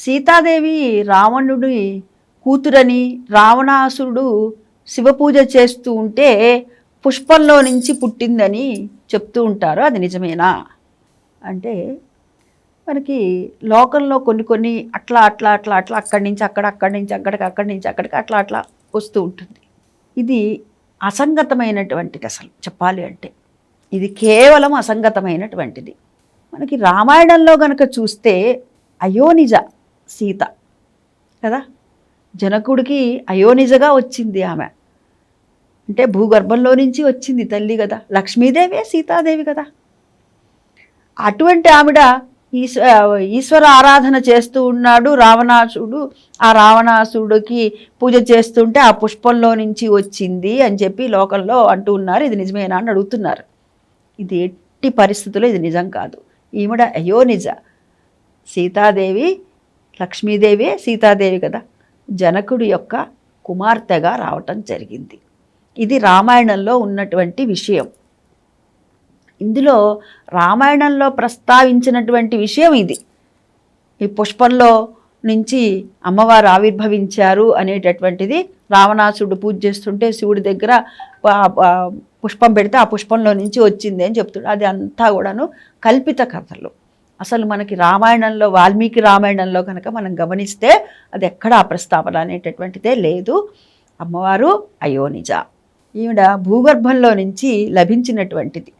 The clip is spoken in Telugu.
సీతాదేవి రావణుడి కూతురని రావణాసురుడు శివపూజ చేస్తూ ఉంటే పుష్పంలో నుంచి పుట్టిందని చెప్తూ ఉంటారు. అది నిజమేనా? అంటే మనకి లోకంలో కొన్ని కొన్ని అట్లా అట్లా అట్లా అట్లా అక్కడి నుంచి అక్కడ అక్కడి నుంచి అక్కడికి అక్కడి నుంచి అక్కడికి అట్లా అట్లా వస్తూ ఉంటుంది. ఇది అసంగతమైనటువంటిది అసలు చెప్పాలి అంటే. ఇది కేవలం అసంగతమైనటువంటిది. మనకి రామాయణంలో గనక చూస్తే అయోనిజ సీత. కదా? జనకుడికి అయోనిజగా వచ్చింది ఆమె. అంటే భూగర్భంలో నుంచి వచ్చింది తల్లి కదా. లక్ష్మీదేవే సీతాదేవి కదా. అటువంటి ఆవిడ ఈశ్వ ఈశ్వర ఆరాధన చేస్తూ ఉన్నాడు. రావణాసుడు ఆ రావణాసుడికి పూజ చేస్తుంటే ఆ పుష్పంలో నుంచి వచ్చింది అని చెప్పి లోకంలో అంటూ ఉన్నారు. ఇది నిజమేనా అని అడుగుతున్నారు. ఇది ఎట్టి పరిస్థితుల్లో ఇది నిజం కాదు. ఈవిడ అయోనిజ. సీతాదేవి లక్ష్మీదేవి సీతాదేవి కదా జనకుడి యొక్క కుమార్తెగా రావటం జరిగింది. ఇది రామాయణంలో ఉన్నటువంటి విషయం. ఇందులో రామాయణంలో ప్రస్తావించినటువంటి విషయం ఇది. ఈ పుష్పంలో నుంచి అమ్మవారు ఆవిర్భవించారు అనేటటువంటిది రావణాసుడు పూజ చేస్తుంటే శివుడి దగ్గర పుష్పం పెడితే ఆ పుష్పంలో నుంచి వచ్చింది అని చెప్తున్నాడు. అది అంతా కూడాను కల్పిత కథలు. అసలు మనకి రామాయణంలో వాల్మీకి రామాయణంలో కనుక మనం గమనిస్తే అది ఎక్కడ ఆ ప్రస్తావన అనేటటువంటిదే లేదు. అమ్మవారు అయోనిజ. ఈవిడ భూగర్భంలో నుంచి లభించినటువంటిది.